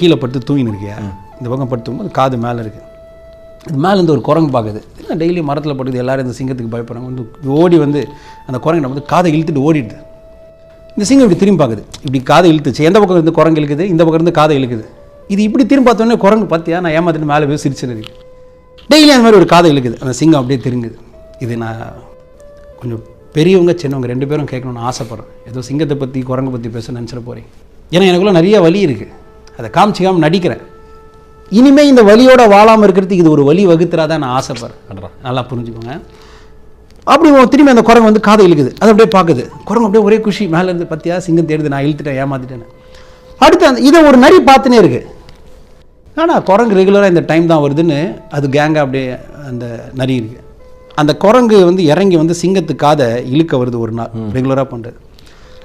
கீழே படுத்து தூங்கின்னு இருக்கியா இந்த பக்கம் படுத்து தூங்கும்போது காது மேலே இருக்குது இது மேலே இருந்து ஒரு குரங்கு பார்க்குது. என்ன டெய்லி மரத்தில் படுக்குது எல்லாரும் இந்த சிங்கத்துக்கு பயப்படுறாங்க. வந்து ஓடி வந்து அந்த குரங்கிட்ட வந்து காதை இழுத்துட்டு ஓடிடுது. இந்த சிங்கம் இப்படி திரும்பி பார்க்குது. இப்படி காதை இழுத்துச்சு. எந்த பக்கம் இருந்து குரங்கு இழுக்குது? இந்த பக்கம் இருந்து காதை இழுக்குது. இது இப்படி திரும்பி பார்த்தோன்னே குரங்கு பார்த்தியா நான் ஏமாத்திட்டு மேலே போய் சிரிச்சுன்னு இருக்கு டெய்லி அந்த மாதிரி ஒரு காதை இழுக்குது. அந்த சிங்கம் அப்படியே திருங்குது. இது நான் கொஞ்சம் பெரியவங்க சின்னவங்க ரெண்டு பேரும் கேட்கணும்னு ஆசைப்பட்றேன். ஏதோ சிங்கத்தை பற்றி குரங்கை பற்றி பேச நினச்சிட போகிறேன் ஏன்னா எனக்குள்ள நிறைய வலி இருக்குது அதை காமிச்சிக்காம நடிக்கிறேன். இனிமே இந்த வலியோட வாழாமல் இருக்கிறதுக்கு இது ஒரு வலி வகுத்துறாதான் நான் ஆசைப்படுறேன். நல்லா புரிஞ்சுக்கோங்க. அப்படி திரும்பி அந்த குரங்கு வந்து காதை இழுக்குது. அது அப்படியே பார்க்குது. குரங்கு அப்படியே ஒரே குஷி மேலே இருந்து பத்தியா சிங்கம் தேடுது நான் இழுத்துட்டேன் ஏமாத்திட்டேன்னு. அடுத்து அந்த இதை ஒரு நரி பார்த்துனே இருக்கு. ஆனால் குரங்கு ரெகுலராக இந்த டைம் தான் வருதுன்னு அது கேங்காக அப்படியே அந்த நரி இருக்கு. அந்த குரங்கு வந்து இறங்கி வந்து சிங்கத்து காதை இழுக்க வருது ஒரு நாள் ரெகுலராக பண்ணுறது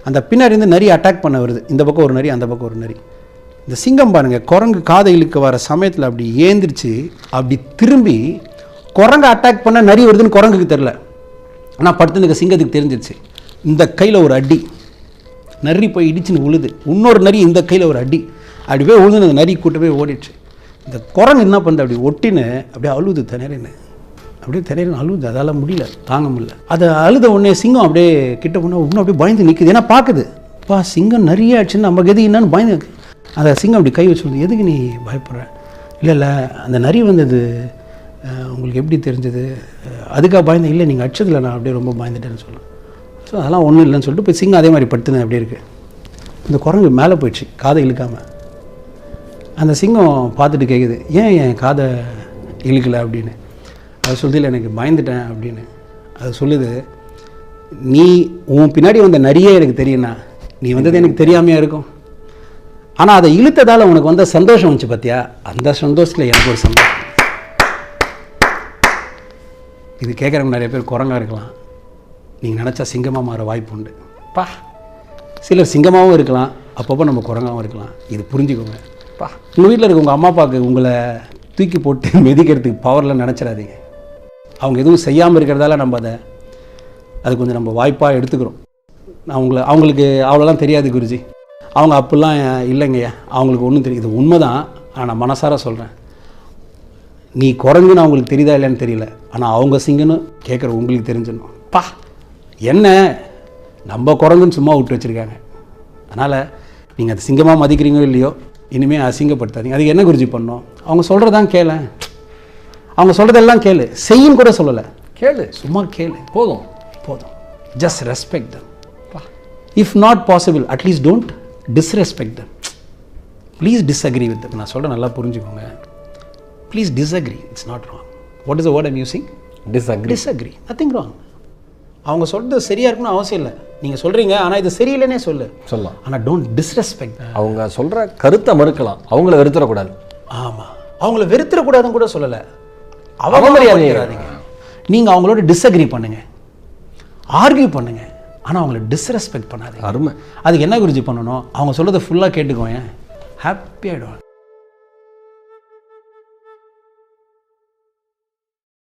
அந்த பின்னாடி இருந்து நரி அட்டாக் பண்ண வருது. இந்த பக்கம் ஒரு நரி அந்த பக்கம் ஒரு நரி. இந்த சிங்கம் பாருங்க குரங்கு காதை இழுக்க வர சமயத்தில் அப்படி ஏந்திரிச்சு அப்படி திரும்பி குரங்கு அட்டாக் பண்ண நரி வருதுன்னு குரங்குக்கு தெரில ஆனால் படுத்து இருக்க சிங்கத்துக்கு தெரிஞ்சிருச்சு. இந்த கையில் ஒரு அடி. நரி போய் இடிச்சுன்னு உழுது. இன்னொரு நரி இந்த கையில் ஒரு அடி. அப்படி போய் உழுது அந்த நரி கூட்ட போய் ஓடிடுச்சு. இந்த குரங்கு என்ன பண்ணுது? அப்படி ஒட்டின்னு அப்படியே அழுது திணறின்னு. அப்படியே திணறின்னு அழுது அதால் முடியல தாங்க முடியல. அதை அழுத உடனே சிங்கம் அப்படியே கிட்ட போனால் இன்னும் அப்படியே பயந்து நிற்குது ஏன்னா பார்க்குது. பா சிங்கம் நிறைய ஆச்சுன்னு நம்ம கதி என்னன்னு பயந்து அதை சிங்கம் அப்படி கை வச்சு வந்து, எதுக்கு நீ பயப்படுற? இல்லை இல்லை அந்த நரி வந்தது உங்களுக்கு எப்படி தெரிஞ்சது? அதுக்காக பயந்தேன் இல்லை நீங்கள் அடிச்சதில்ல நான் அப்படியே ரொம்ப பயந்துட்டேன்னு சொல்லுவேன் ஸோ அதெல்லாம் ஒன்றும் இல்லைன்னு சொல்லிட்டு போய் சிங்கம் அதே மாதிரி படுத்துனேன் அப்படியே இருக்குது இந்த குரங்கு மேலே போயிடுச்சு காதை இழுக்காமல் அந்த சிங்கம் பார்த்துட்டு கேட்குது ஏன் என் காதை இழுக்கலை? அப்படின்னு. அது சொல்லுது இல்லை எனக்கு பயந்துட்டேன் அப்படின்னு. அது சொல்லுது நீ உன் பின்னாடி வந்த நரியே எனக்கு தெரியும்னா நீ வந்தது எனக்கு தெரியாமையாக இருக்கும். ஆனால் அதை இழுத்ததால் உனக்கு வந்த சந்தோஷம் வந்துச்சு பார்த்தியா அந்த சந்தோஷத்தில் எனக்கு ஒரு சந்தோஷம். இது கேட்குறவங்க நிறைய பேர் குரங்காக இருக்கலாம். நீங்கள் நினச்சா சிங்கமாக மாற வாய்ப்பு உண்டு. பா. சிலர் சிங்கமாகவும் இருக்கலாம். அப்பப்போ நம்ம குரங்காகவும் இருக்கலாம். இது புரிஞ்சுக்கோங்க. பா. உங்கள் வீட்டில் இருக்க உங்கள் அம்மா அப்பாவுக்கு உங்களை தூக்கி போட்டு மிதிக்கிறதுக்கு பவரில் நினச்சிடாதீங்க. அவங்க எதுவும் செய்யாமல் இருக்கிறதால நம்ம அதை அது கொஞ்சம் நம்ம வாய்ப்பாக எடுத்துக்கிறோம். நான் உங்களை அவங்களுக்கு அவ்வளோலாம் தெரியாது குருஜி. அவங்க அப்படிலாம் இல்லைங்கய்யா. அவங்களுக்கு ஒன்றும் தெரியும் இது உண்மை தான் ஆனால் மனசார சொல்கிறேன் நீ குரங்குன்னு அவங்களுக்கு தெரியுதா இல்லைன்னு தெரியல. ஆனால் அவங்க சிங்கன்னு கேட்குற உங்களுக்கு தெரிஞ்சிடணும். பா. என்ன? நம்ம குரங்குன்னு சும்மா விட்டு வச்சுருக்காங்க. அதனால் நீங்கள் அது சிங்கமாக மதிக்கிறீங்களோ இல்லையோ இனிமேல் அசிங்கப்படுத்தாதீங்க. அதுக்கு என்ன குருஜி பண்ணோம் அவங்க சொல்கிறதான் கேள. அவங்க சொல்கிறதெல்லாம் கேளு. செய்யும் கூட சொல்லலை. கேளு. சும்மா கேளு. போதும். போதும். Just respect them if not possible at least don't disrespect them please disagree with them நான் சொல்கிறேன் நல்லா புரிஞ்சுக்கோங்க. Please disagree it's not wrong what is word I'm using disagree disagree nothing wrong அவங்க சொல்கிறது சரியாக இருக்கணும்னு அவசியம் இல்லை. நீங்கள் சொல்கிறீங்க ஆனால் இது சரியில்லைன்னே சொல்லு. சொல்லலாம். ஆனால் டோன்ட் டிஸ்ரெஸ்பெக்ட் அவங்க சொல்ற கருத்தை மறுக்கலாம். அவங்கள வெறுத்துடக்கூடாது ஆமாம் அவங்கள வெறுத்துடக்கூடாதுன்னு கூட சொல்லலை. அவமரியாதை. அவமரியாதைங்க நீங்கள் அவங்களோட டிஸ்அக்ரி பண்ணுங்க. ஆர்கியூ பண்ணுங்க. ஆனால் அவங்கள டிஸ்ரெஸ்பெக்ட் பண்ணாதீங்க. அருமை. அதுக்கு என்ன குருஜி பண்ணணும்? அவங்க சொல்கிறத ஃபுல்லாக கேட்டுக்கோங்க ஹாப்பி ஆகிடுவாங்க